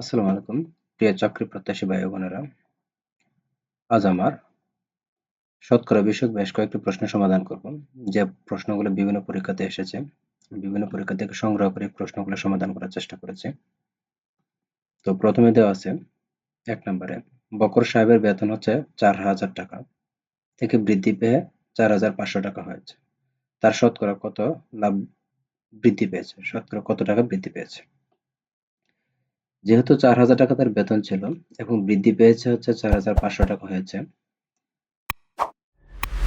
আসসালামু আলাইকুম। প্রিয় চাকরি প্রত্যাশী ভাই বোনেরা, আজ আমার শতকরা বিষয়ক বেশ কয়েকটি প্রশ্ন সমাধান করব। যে প্রশ্নগুলো বিভিন্ন পরীক্ষাতে এসেছে, বিভিন্ন পরীক্ষা থেকে সংগ্রহ করে প্রশ্নগুলো সমাধান করার চেষ্টা করেছে। তো প্রথমে দেওয়া আছে, এক নম্বরে, বকর সাহেবের বেতন হচ্ছে চার হাজার টাকা থেকে বৃদ্ধি পেয়ে চার হাজার পাঁচশো টাকা হয়েছে। তার শতকরা কত লাভ বৃদ্ধি পেয়েছে? শতকরা কত টাকা বৃদ্ধি পেয়েছে? যেহেতু চার হাজার টাকা তার বেতন ছিল এবং বৃদ্ধি পেয়েছে হচ্ছে চার হাজার পাঁচশো টাকা হয়েছে,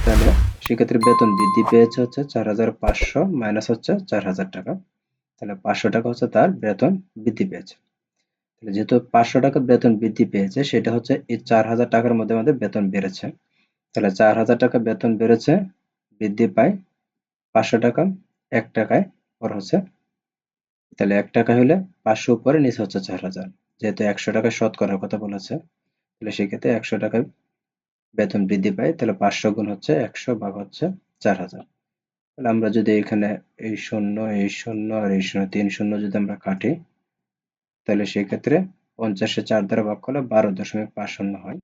তাহলে সেক্ষেত্রে বেতন বৃদ্ধি পেয়েছে হচ্ছে চার হাজার পাঁচশো মাইনাস হচ্ছে চার হাজার টাকা। তাহলে পাঁচশো টাকা হচ্ছে তার বেতন বৃদ্ধি পেয়েছে। তাহলে যেহেতু পাঁচশো টাকা বেতন বৃদ্ধি পেয়েছে, সেটা হচ্ছে এই চার হাজার টাকার মধ্যে আমাদের বেতন বেড়েছে। তাহলে চার হাজার টাকা বেতন বেড়েছে, বৃদ্ধি পায় পাঁচশো টাকা, এক টাকায় পর হচ্ছে তাহলে এক টাকা হলে পাঁচশো উপরে নিচে হচ্ছে চার হাজার। যেহেতু একশো টাকা শত করার কথা বলেছে, তাহলে সেক্ষেত্রে একশো টাকায় বেতন বৃদ্ধি পায়, তাহলে পাঁচশো গুণ হচ্ছে একশো, ভাগ হচ্ছে চার হাজার। তাহলে আমরা যদি এখানে এই শূন্য এই শূন্য আর এই শূন্য, তিন শূন্য যদি আমরা কাটি, তাহলে সেক্ষেত্রে পঞ্চাশে চার দ্বারা ভাগ করলে বারো দশমিক পাঁচ শূন্য হয়।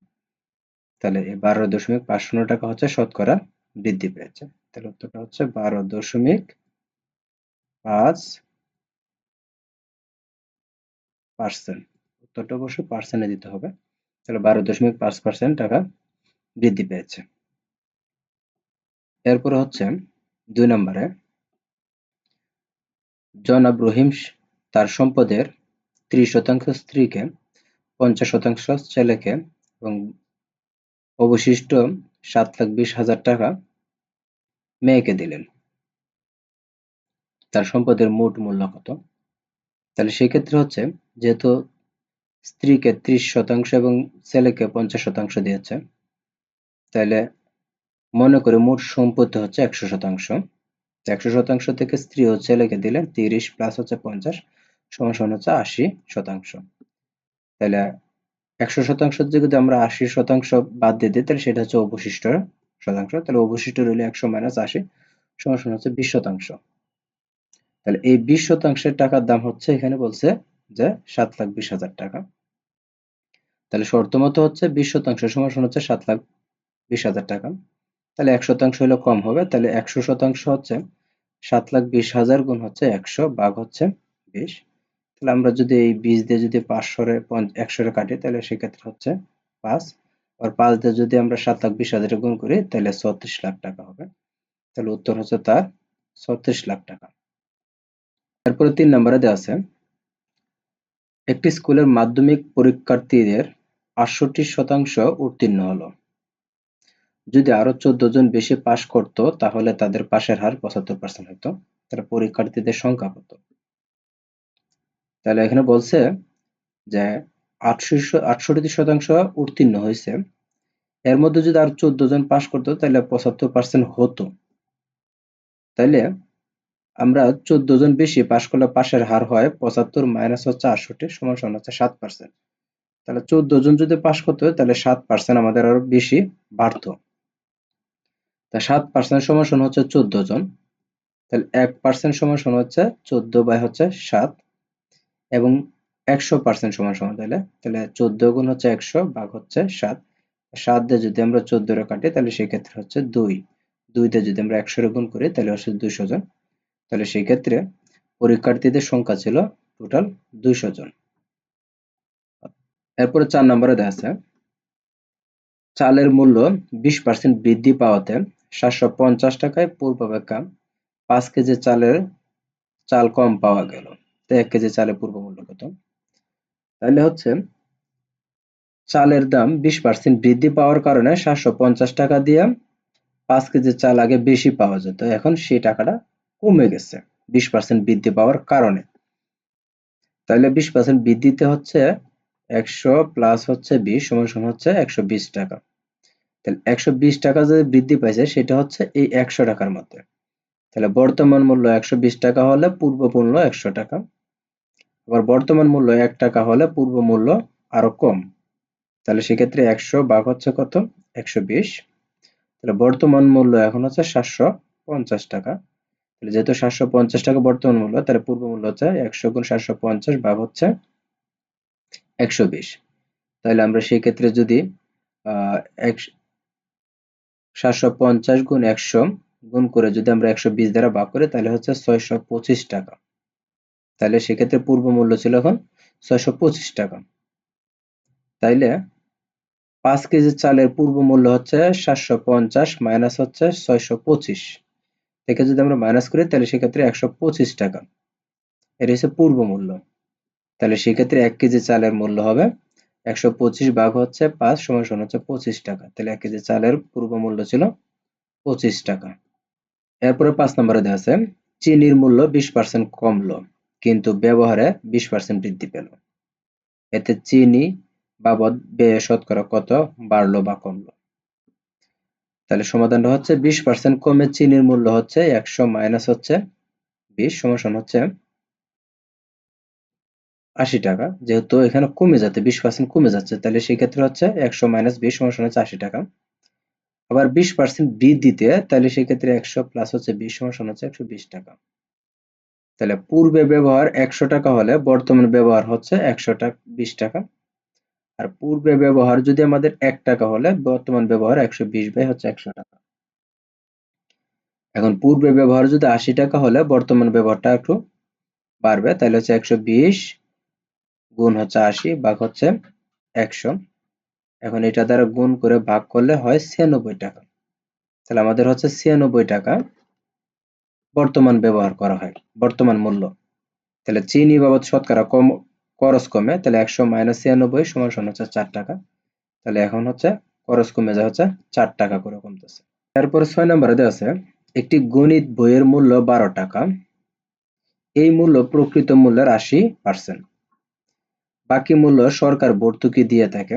তাহলে এই বারো দশমিক পাঁচ শূন্য টাকা হচ্ছে শতকরা বৃদ্ধি পেয়েছে। তাহলে উত্তরটা হচ্ছে বারো দশমিক পাঁচ পার্সেন্ট। উত্তরটা অবশ্যই পার্সেন্টে দিতে হবে। তাহলে বারো দশমিক পাঁচ পার্সেন্ট টাকা বৃদ্ধি পেয়েছে। এরপরে হচ্ছে দুই নম্বরে, জনাব রহিম তার সম্পদের ত্রিশ শতাংশ স্ত্রীকে, পঞ্চাশ শতাংশ ছেলেকে এবং অবশিষ্ট সাত লাখ বিশ হাজার টাকা মেয়েকে দিলেন। তার সম্পদের মোট মূল্য কত? তাহলে সেক্ষেত্রে হচ্ছে যেহেতু স্ত্রীকে ত্রিশ শতাংশ এবং ছেলেকে পঞ্চাশ শতাংশ দিয়েছে, তাহলে মনে করে মোট সম্পত্তি হচ্ছে একশো শতাংশ। একশো শতাংশ থেকে স্ত্রী ও ছেলেকে দিলেন তিরিশ প্লাস হচ্ছে পঞ্চাশ সমান হচ্ছে আশি শতাংশ। তাহলে একশো শতাংশ যদি আমরা আশি শতাংশ বাদ দিয়ে দিই, তাহলে সেটা হচ্ছে অবশিষ্ট শতাংশ। তাহলে অবশিষ্ট রইলে একশো মাইনাস আশি সমান হচ্ছে বিশ শতাংশ। তাহলে এই বিশ শতাংশের টাকার দাম হচ্ছে এখানে বলছে যে সাত লাখ বিশ হাজার টাকা। তাহলে শর্ত মতো হচ্ছে বিশ শতাংশ সমান হচ্ছে সাত লাখ বিশ হাজার টাকা। তাহলে এক শতাংশ হলে কম হবে, তাহলে একশো শতাংশ হচ্ছে সাত লাখ বিশ হাজার গুণ হচ্ছে একশো বাঘ হচ্ছে বিশ। তাহলে আমরা যদি এই বিশ দিয়ে যদি পাঁচশোরে একশোরে কাটি, তাহলে সেক্ষেত্রে হচ্ছে পাঁচ। আর পাঁচ দিয়ে যদি আমরা সাত লাখ বিশ হাজারে গুণ করি, তাহলে ছত্রিশ লাখ টাকা হবে। তাহলে উত্তর হচ্ছে তার ছত্রিশ লাখ টাকা। তারপরে তিন নম্বরে দেওয়া আছে, একটি স্কুলের মাধ্যমিক পরীক্ষার্থীদের আটষট্টি শতাংশ উত্তীর্ণ হলো। যদি আরও চোদ্দ জন বেশি পাশ করত, তাহলে তাদের পাশের হার পঁচাত্তর পার্সেন্ট হতো তারা পরীক্ষার্থীদের সংখ্যা কত তাহলে এখানে বলছে যে আটষট্টি শতাংশ উত্তীর্ণ হয়েছে। এর মধ্যে যদি আর চোদ্দ জন পাশ করতো, তাহলে পঁচাত্তর পার্সেন্ট হতো। তাইলে আমরা চোদ্দ জন বেশি পাশ করলে পাশের হার হয় পঁচাত্তর মাইনাস হচ্ছে আটষট্টি, সমান সমান হচ্ছে সাত পার্সেন্ট তাহলে চোদ্দ জন যদি পাশ করতে হয়, তাহলে সাত পার্সেন্ট আমাদের আরও বেশি বাড়ত। তা সাত পার্সেন্ট সমান সমান হচ্ছে চোদ্দ জন, তাহলে এক পার্সেন্ট সমান সমান হচ্ছে চোদ্দ বাই হচ্ছে সাত, এবং একশো পার্সেন্ট সমান সমান তাহলে তাহলে চোদ্দ গুণ হচ্ছে একশো ভাগ হচ্ছে সাত। সাত দিয়ে যদি আমরা চোদ্দ রে কাটি, তাহলে সেক্ষেত্রে হচ্ছে দুই। দুই দিয়ে যদি আমরা একশো গুণ করি, তাহলে হচ্ছে দুইশো জন। তাহলে সেই ক্ষেত্রে পরীক্ষার্থীদের সংখ্যা ছিল টোটাল দুইশো জন। এরপরে চার নম্বরে দেখা আছে চালের মূল্য বিশ পার্সেন্ট বৃদ্ধি পাওয়াতে সাতশো পঞ্চাশ টাকায় পূর্বাপেক্ষা পাঁচ কেজি চালের চাল কম পাওয়া গেল। তো এক কেজি চালের পূর্ব মূল্য কত? তাহলে হচ্ছে চালের দাম বিশ পার্সেন্ট বৃদ্ধি পাওয়ার কারণে সাতশো পঞ্চাশ টাকা দিয়ে পাঁচ কেজি চাল আগে বেশি পাওয়া যেত। এখন সেই টাকাটা কমে গেছে, বিশ পার্সেন্ট বৃদ্ধি পাওয়ার কারণে। তাহলে বিশ পার্সেন্ট বৃদ্ধিতে হচ্ছে একশো প্লাস হচ্ছে বিশ সমান সমান হচ্ছে একশো বিশ টাকা। তাহলে একশো বিশ টাকা যদি বৃদ্ধি পাইছে, সেটা হচ্ছে এই একশো টাকার মধ্যে। তাহলে বর্তমান মূল্য একশো বিশ টাকা হলে পূর্ব মূল্য একশো টাকা। আবার বর্তমান মূল্য এক টাকা হলে পূর্ব মূল্য আরও কম। তাহলে সেক্ষেত্রে একশো ভাগ হচ্ছে কত? একশো বিশ। তাহলে বর্তমান মূল্য এখন হচ্ছে সাতশো পঞ্চাশ টাকা। তাহলে যেহেতু সাতশো পঞ্চাশ টাকা বর্তমান মূল্য, তাহলে পূর্ব মূল্য হচ্ছে একশো গুণ সাতশো পঞ্চাশ ভাগ হচ্ছে একশো বিশ। তাহলে আমরা সেই ক্ষেত্রে যদি সাতশো পঞ্চাশ গুণ একশো গুণ করে যদি আমরা একশো বিশ দ্বারা ভাগ করি, তাহলে হচ্ছে ছয়শো পঁচিশ টাকা। তাহলে সেক্ষেত্রে পূর্ব মূল্য ছিল এখন ছয়শো পঁচিশ টাকা। তাইলে পাঁচ কেজি চালের পূর্ব মূল্য হচ্ছে সাতশো পঞ্চাশ মাইনাস হচ্ছে ছয়শো পঁচিশ। থেকে যদি আমরা মাইনাস করি, তাহলে সেক্ষেত্রে একশো পঁচিশ টাকা। এটা হচ্ছে পূর্ব মূল্য। তাহলে সেক্ষেত্রে এক কেজি চালের মূল্য হবে একশো পঁচিশ ভাগ হচ্ছে পাঁচ সমান সমান হচ্ছে পঁচিশ টাকা। তাহলে এক কেজি চালের পূর্ব মূল্য ছিল পঁচিশ টাকা। এরপরে পাঁচ নম্বরে দেওয়া আছে, চিনির মূল্য বিশ পার্সেন্ট কমলো, কিন্তু ব্যবহারে বিশ পার্সেন্ট বৃদ্ধি পেল। এতে চিনি বাবদ শতকরা কত বাড়লো বা কমলো? তাহলে সমাধানটা হচ্ছে বিশ পার্সেন্ট কমে চিনির মূল্য হচ্ছে একশো মাইনাস হচ্ছে বিশ সমান হচ্ছে আশি টাকা। যেহেতু এখানে কমে যাচ্ছে, বিশ পার্সেন্ট কমে যাচ্ছে, তাহলে সেই ক্ষেত্রে হচ্ছে একশো মাইনাস বিশ সমান হচ্ছে আশি টাকা। আবার বিশ পার্সেন্ট বৃদ্ধিতে তাহলে সেই ক্ষেত্রে একশো প্লাস হচ্ছে বিশ সমান হচ্ছে একশো বিশ টাকা। তাহলে পূর্বে ব্যবহার একশো টাকা হলে বর্তমান ব্যবহার হচ্ছে একশো টাকা বিশ টাকা। আর পূর্বে ব্যবহার যদি আমাদের এক টাকা হলে, বর্তমান ব্যবহার একশো বিশ বাই হচ্ছে একশো টাকা। এখন পূর্বে ব্যবহার যদি আশি টাকা হলে, বর্তমান ব্যবহারটা একটু বাড়বে, তাহলে হচ্ছে একশো বিশ গুণ হচ্ছে আশি ভাগ হচ্ছে একশো। এখন এটা দ্বারা গুণ করে ভাগ করলে হয় ছিয়ানব্বই টাকা। তাহলে আমাদের হচ্ছে ছিয়ানব্বই টাকা বর্তমান ব্যবহার করা হয়, বর্তমান মূল্য। তাহলে চিনি বাবদ শতকরা কম খরচ কমে তাহলে একশো মাইনাস ছিয়ানব্বই সমান সমান হচ্ছে চার টাকা। তাহলে এখন হচ্ছে খরচ কমে যায় হচ্ছে চার টাকা করে কমতেছে। তারপরে ছয় নম্বরে দেওয়া আছে, একটি গণিত বইয়ের মূল্য বারো টাকা। এই মূল্য প্রকৃত মূল্যের আশি পার্সেন্ট বাকি মূল্য সরকার ভর্তুকি দিয়ে থাকে।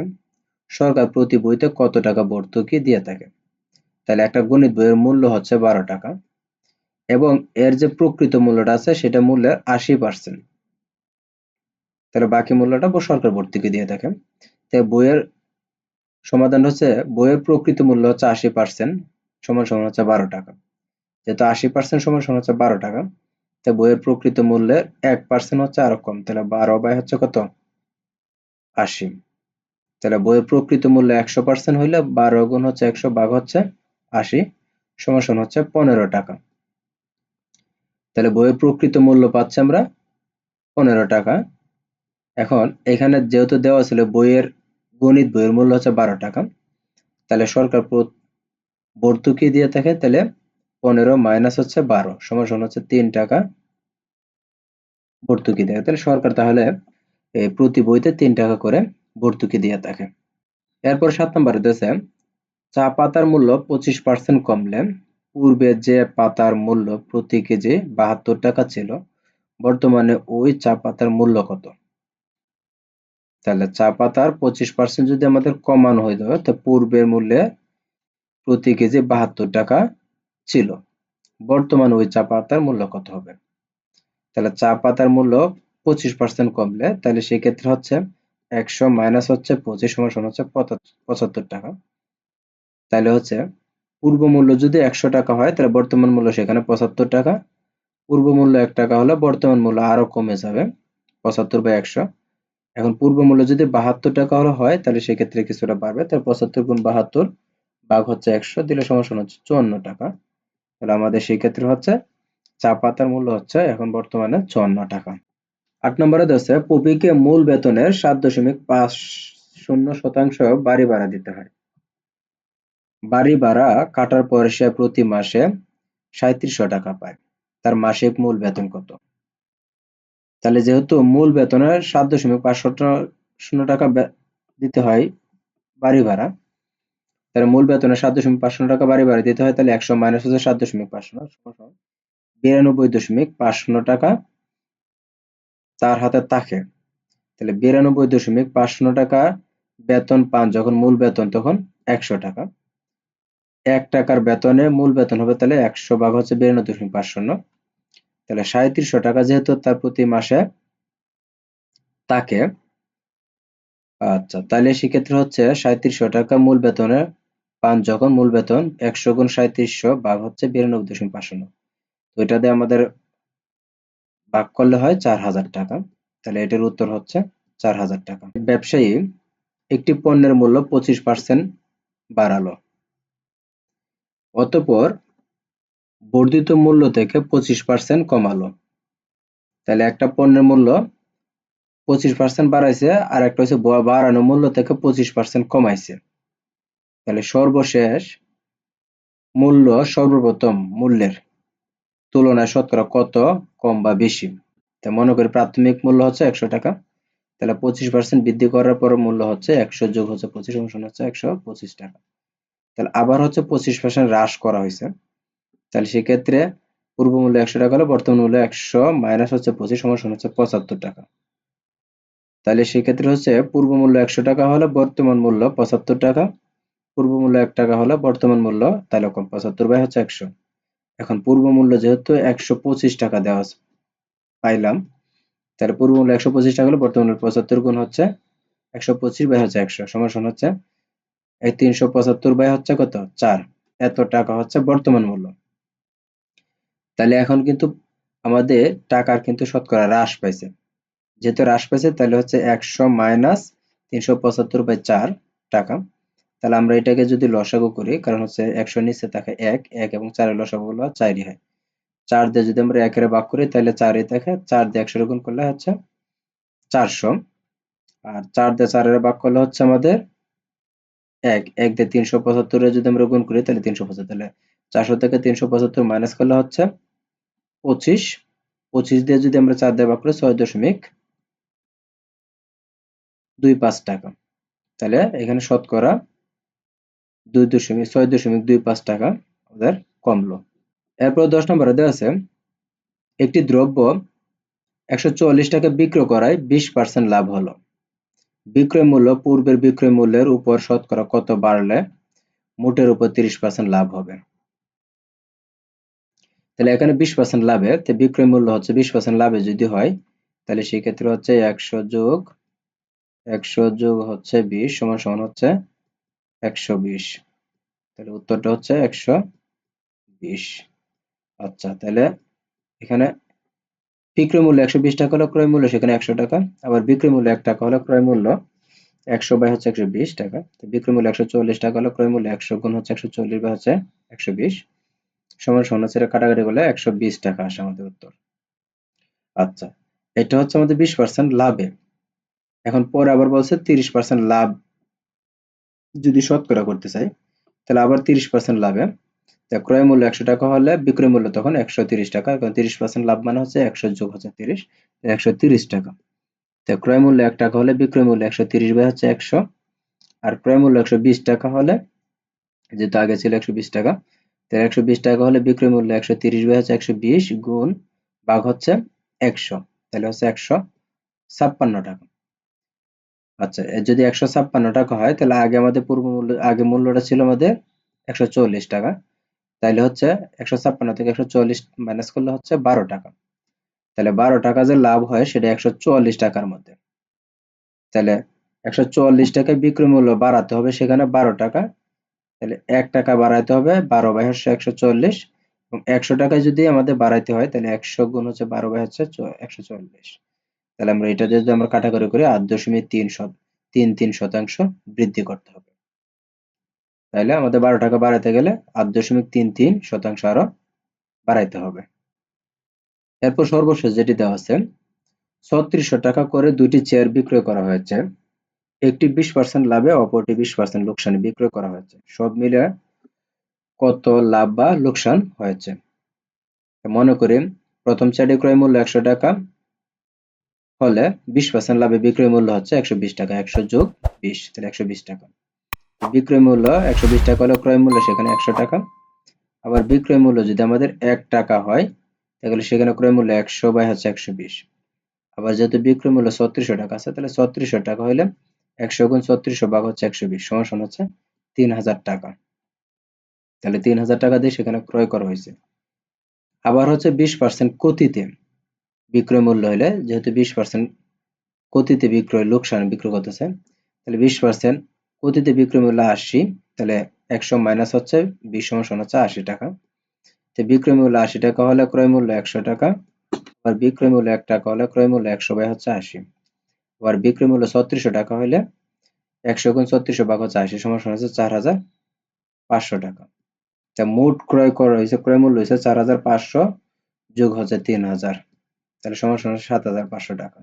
সরকার প্রতি বইতে কত টাকা ভর্তুকি দিয়ে থাকে? তাহলে একটা গণিত বইয়ের মূল্য হচ্ছে বারো টাকা। এবং এর যে প্রকৃত মূল্যটা আছে, সেটা মূল্যের আশি পার্সেন্ট তাহলে বাকি মূল্যটা সরকার ভর্তুকি দিয়ে থাকে। তাই বইয়ের সমাধান হচ্ছে, বইয়ের প্রকৃত মূল্য হচ্ছে আশি পার্সেন্ট সমান সমান হচ্ছে বারো টাকা। যেহেতু আশি পার্সেন্ট সমান সমান হচ্ছে বারো টাকা তাই বইয়ের প্রকৃত মূল্যের এক পার্সেন্ট হচ্ছে আরও কম, তাহলে বারো বাই হচ্ছে কত? আশি। তাহলে বইয়ের প্রকৃত মূল্য একশো পার্সেন্ট হইলে বারো গুণ হচ্ছে একশো ভাগ হচ্ছে আশি সমান হচ্ছে পনেরো টাকা। তাহলে বইয়ের প্রকৃত মূল্য পাচ্ছি আমরা পনেরো টাকা। এখন এখানে যেহেতু দেওয়া ছিল বইয়ের, গণিত বইয়ের মূল্য হচ্ছে বারো টাকা, তাহলে সরকার ভর্তুকি দিয়ে থাকে, তাহলে পনেরো মাইনাস হচ্ছে বারো, সমান হচ্ছে তিন টাকা ভর্তুকি দেয়। তাহলে সরকার তাহলে প্রতি বইতে তিন টাকা করে ভর্তুকি দিয়ে থাকে। এরপর সাত নম্বরে দেশে চা পাতার মূল্য পঁচিশ পার্সেন্ট কমলে পূর্বে যে পাতার মূল্য প্রতি কেজি বাহাত্তর টাকা ছিল, বর্তমানে ওই চা পাতার মূল্য কত? তাহলে চা পাতার পঁচিশ পার্সেন্ট যদি আমাদের কমানো হয়ে যাবে, তো পূর্বের মূল্যে প্রতি কেজি বাহাত্তর টাকা ছিল। বর্তমানে ওই চা পাতার মূল্য কত হবে? তাহলে চা পাতার মূল্য পঁচিশ পার্সেন্ট কমলে, তাহলে সেক্ষেত্রে হচ্ছে একশো মাইনাস হচ্ছে পঁচিশ সমান হচ্ছে পঁচাত্তর টাকা। তাহলে হচ্ছে পূর্ব মূল্য যদি একশো টাকা হয়, তাহলে বর্তমান মূল্য সেখানে পঁচাত্তর টাকা। পূর্ব মূল্য এক টাকা হলে বর্তমান মূল্য আরও কমে যাবে, পঁচাত্তর বা একশো। এখন পূর্ব মূল্য যদি বাহাত্তর টাকা হলে হয়, তাহলে সেক্ষেত্রে কিছুটা বাড়বে। তাহলে পঁচাত্তর গুণ বাহাত্তর ভাগ হচ্ছে একশো, দিলে সমস্যা হচ্ছে চুয়ান্ন টাকা। তাহলে আমাদের সেই ক্ষেত্রে হচ্ছে চা পাতার মূল্য হচ্ছে এখন বর্তমানে চুয়ান্ন টাকা। আট নম্বরে দেশে পপিকে মূল বেতনের সাত দশমিক পাঁচ শূন্য শতাংশ বাড়ি ভাড়া দিতে হয়। বাড়ি ভাড়া কাটার পর সে প্রতি মাসে সাঁত্রিশশো টাকা পায়। তার মাসিক মূল বেতন কত? তাহলে যেহেতু মূল বেতনের সাত দশমিক পাঁচ শূন্য টাকা দিতে হয় বাড়ি ভাড়া, তাহলে মূল বেতনের সাত দশমিক পাঁচ শূন্য টাকা বাড়ি ভাড়া দিতে হয়, তাহলে একশো মাইনাস হচ্ছে সাত দশমিক পাঁচ বিরানব্বই দশমিক পাঁচ শূন্য টাকা তার হাতে থাকে। তাহলে বিরানব্বই দশমিক পাঁচ শূন্য টাকা বেতন পান যখন মূল বেতন, তখন একশো টাকা। এক টাকার বেতনে মূল বেতন হবে তাহলে একশো ভাগ হচ্ছে বিরানব্বই দশমিক পাঁচ শূন্য। তাহলে সাঁত্রিশশো টাকা যেহেতু তার প্রতি মাসে তাকে আচ্ছা তাহলে সেক্ষেত্রে হচ্ছে সাঁত্রিশশো টাকা মূল বেতনে পান যখন, মূল বেতন একশো গুণ সাঁত্রিশশো ভাগ হচ্ছে বিরানব্বই দশমিক পাঁচ শূন্য। তো এটা দিয়ে আমাদের ভাগ করলে হয় চার হাজার টাকা। তাহলে এটার উত্তর হচ্ছে চার হাজার টাকা। ব্যবসায়ী একটি পণ্যের মূল্য পঁচিশ পার্সেন্ট বাড়ালো। অতপর বর্ধিত মূল্য থেকে পঁচিশ পার্সেন্ট কমালো। তাহলে একটা পণ্যের মূল্য পঁচিশ পার্সেন্ট বাড়াইছে আর একটা হচ্ছে বাড়ানো মূল্য থেকে পঁচিশ পার্সেন্ট কমাইছে। তাহলে সর্বশেষ মূল্য সর্বপ্রথম মূল্যের তুলনায় শতকরা কত, কম বা বেশি? তা মনে করি প্রাথমিক মূল্য হচ্ছে একশো টাকা। তাহলে পঁচিশ পার্সেন্ট বৃদ্ধি করার পর মূল্য হচ্ছে একশো যোগ হচ্ছে পঁচিশ অংশ হচ্ছে একশো পঁচিশ টাকা। তাহলে আবার হচ্ছে পঁচিশ পার্সেন্ট হ্রাস করা হয়েছে তাহলে সেক্ষেত্রে পূর্ব মূল্য একশো টাকা হলে, বর্তমান মূল্য একশো মাইনাস হচ্ছে পঁচিশ, সমান হচ্ছে পঁচাত্তর টাকা। তাহলে সেক্ষেত্রে হচ্ছে পূর্ব মূল্য একশো টাকা হলে, বর্তমান মূল্য পঁচাত্তর টাকা। পূর্ব মূল্য এক টাকা হলে, বর্তমান মূল্য তাহলে কম, পঁচাত্তর বাই হচ্ছে একশো। এখন পূর্ব মূল্য যেহেতু একশো পঁচিশ টাকা দেওয়া পাইলাম। তাহলে পূর্ব মূল্য একশো পঁচিশ টাকা হলে, বর্তমান মূল্য পঁচাত্তর গুণ হচ্ছে একশো পঁচিশ বাই হচ্ছে একশো সমান হচ্ছে এই তিনশো পঁচাত্তর বাই হচ্ছে কত? চার। এত টাকা হচ্ছে বর্তমান মূল্য। তাহলে এখন কিন্তু আমাদের টাকার কিন্তু শতকরা হ্রাস পাইছে। যেহেতু হ্রাস পাইছে, তাহলে হচ্ছে একশো মাইনাস তিনশো পঁচাত্তর বাই চার টাকা। তাহলে আমরা এটাকে যদি লসাগু করি, কারণ হচ্ছে একশো নিচে থাকে এক এক এবং চারের লসাগু হলো চারই হয়। চার দিয়ে যদি আমরা একের ভাগ করি, তাহলে চারই থাকে। চার দিয়ে একশো গুণ করলে হচ্ছে চারশো। আর চার দিয়ে চারের ভাগ করলে হচ্ছে আমাদের এক। এক দিয়ে তিনশো পঁচাত্তরে যদি আমরা গুণ করি, তাহলে তিনশো পঁচাত্তর। চারশো থেকে তিনশো পঁচাত্তর মাইনাস করলে হচ্ছে পঁচিশ। পঁচিশ দিয়ে যদি আমরা চার দিয়ে ভাগ করি, ছয় দশমিক দুই পাঁচ টাকা। তাহলে এখানে শতকরা দুই দশমিক, ছয় দশমিক দুই পাঁচ টাকা ওদের কমলো। এরপর দশ নম্বরে দেওয়া আছে, একটি দ্রব্য একশো চল্লিশ টাকা বিক্রয় করায় বিশ পার্সেন্ট লাভ হলো। বিক্রয় মূল্য পূর্বের বিক্রয় মূল্যের উপর শতকরা কত বাড়লে মোটের উপর তিরিশ পার্সেন্ট লাভ হবে? তাহলে এখানে বিশ পার্সেন্ট লাভে বিক্রয় মূল্য হচ্ছে বিশ পার্সেন্ট লাভে যদি হয়, তাহলে সেই ক্ষেত্রে হচ্ছে একশো যোগ একশো যোগ হচ্ছে বিশ সমান সমান হচ্ছে একশো বিশ। তাহলে উত্তরটা হচ্ছে একশো বিশ। আচ্ছা তাহলে এখানে বিক্রয় মূল্য একশো বিশ টাকা হলো ক্রয় মূল্য, সেখানে একশো টাকা। আবার বিক্রয় মূল্য এক টাকা হলো ক্রয় মূল্য, একশো বাই হচ্ছে একশো বিশ টাকা। তো বিক্রয় মূল্য একশো চল্লিশ টাকা হলো ক্রয় মূল্য, একশো গুণ হচ্ছে একশো চল্লিশ বা হচ্ছে একশো বিশ। সমান সমান হচ্ছে কাটাকাটি করলে একশো বিশ টাকা আসে আমাদের উত্তর। আচ্ছা এটা হচ্ছে আমাদের বিশ পার্সেন্ট লাভে। এখন পরে আবার বলছে তিরিশ পার্সেন্ট লাভ যদি শতকরা করতে চাই, তাহলে আবার তিরিশ পার্সেন্ট লাভে। ক্রয় মূল্য একশো টাকা হলে বিক্রয় মূল্য তখন একশো তিরিশ টাকা, কারণ তিরিশ পার্সেন্ট লাভ মানে হচ্ছে একশো যোগ হচ্ছে তিরিশ, একশো তিরিশ টাকা। তো ক্রয় মূল্য এক টাকা হলে বিক্রয় মূল্য একশো তিরিশ বাই হচ্ছে একশো, আর ক্রয় মূল্য একশো বিশ টাকা হলে যেহেতু আগে ছিল একশো বিশ টাকা তাহলে একশো বিশ টাকা হলে বিক্রয় মূল্য একশো তিরিশ হচ্ছে একশো বিশ গুণ ভাগ হচ্ছে একশো। তাহলে হচ্ছে একশো ছাপ্পান্ন টাকা। আচ্ছা যদি একশো ছাপ্পান্ন টাকা হয়, তাহলে আগে আমাদের পূর্ব মূল্য, আগে মূল্যটা ছিল আমাদের একশো চল্লিশ টাকা। তাহলে হচ্ছে একশো ছাপ্পান্ন থেকে একশো চল্লিশ মাইনাস করলে হচ্ছে বারো টাকা। তাহলে বারো টাকা যে লাভ হয়, সেটা একশো চুয়াল্লিশ টাকার মধ্যে। তাহলে একশো চুয়াল্লিশ টাকায় বিক্রয় মূল্য বাড়াতে হবে, সেখানে বারো টাকা তাহলে এক টাকা বাড়াইতে হবে, বারো বাই হচ্ছে একশো চল্লিশ। এবং একশো টাকায় যদি আমাদের বাড়াইতে হয়, তাহলে একশো গুণ হচ্ছে বারো বাই হচ্ছে একশো চল্লিশ। তাহলে আমরা এটা যদি আমরা কাটাকাটি করি, আট দশমিক তিন শত তিন তিন শতাংশ বৃদ্ধি করতে হবে। তাহলে আমাদের বারো টাকা বাড়াতে গেলে আট দশমিক তিন তিন শতাংশ আরও বাড়াইতে হবে। এরপর সর্বশেষ যেটি দেওয়া আছে, ছত্রিশশো টাকা করে দুটি চেয়ার বিক্রয় করা হয়েছে। একটি বিশ পার্সেন্ট লাভে অপরটি বিশ পার্সেন্ট লোকসানে বিক্রয় করা হয়েছে। সব মিলে কত লাভ বা লোকসান হয়েছে? মনে করি প্রথম চেয়ারটি ক্রয় মূল্য একশো টাকা, হলে বিশ পার্সেন্ট লাভে বিক্রয় মূল্য হচ্ছে একশো বিশ টাকা, একশো যোগ বিশ, তাহলে একশো বিশ টাকা। বিক্রয় মূল্য একশো বিশ টাকা হলে ক্রয় মূল্য সেখানে একশো টাকা। আবার বিক্রয় মূল্য যদি আমাদের এক টাকা হয়, তাহলে সেখানে ক্রয় মূল্য একশো বাই হচ্ছে একশো বিশ। আবার যেহেতু বিক্রয় মূল্য ছত্রিশশো টাকা আছে, তাহলে ছত্রিশশো টাকা হলে একশো গুণ ছত্রিশশো ভাগ হচ্ছে একশো বিশ, সমান হচ্ছে তিন হাজার টাকা। তাহলে তিন হাজার টাকা দিয়ে সেখানে ক্রয় করা হয়েছে। আবার হচ্ছে বিশ পার্সেন্ট কতিতে বিক্রয় মূল্য হলে যেহেতু বিশ পার্সেন্ট কতিতে বিক্রয় লোকসান বিক্রয় করতেছে, তাহলে বিশ পার্সেন্ট অতীতে বিক্রয় মূল্য আশি, তাহলে একশো মাইনাস হচ্ছে বিশ সমান হচ্ছে আশি টাকা। তো বিক্রয় মূল্য আশি টাকা হলে ক্রয় মূল্য একশো টাকা আর বিক্রয় মূল্য এক টাকা হলে ক্রয় মূল্য একশো বাই হচ্ছে আশি। আবার বিক্রয় মূল্য ছত্রিশশো টাকা হইলে একশো গুণ ছত্রিশশো ভাগ হচ্ছে আশি, সমান হচ্ছে চার হাজার পাঁচশো টাকা। তা মোট ক্রয় করা হয়েছে ক্রয় মূল্য হয়েছে চার হাজার পাঁচশো যোগ হচ্ছে তিন হাজার। তাহলে সমান সমান সাত হাজার পাঁচশো টাকা।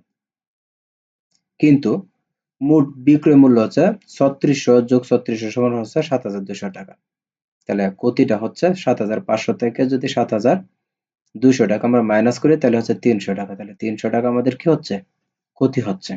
কিন্তু মোট বিক্রয় মূল্য হচ্ছে ছত্রিশশো যোগ ছত্রিশশো সমান হচ্ছে সাত হাজার দুশো টাকা। তাহলে ক্ষতিটা হচ্ছে সাত হাজার পাঁচশো থেকে যদি সাত হাজার দুশো টাকা আমরা মাইনাস করি, তাহলে হচ্ছে তিনশো টাকা। তাহলে তিনশো টাকা আমাদের কি হচ্ছে? ক্ষতি হচ্ছে।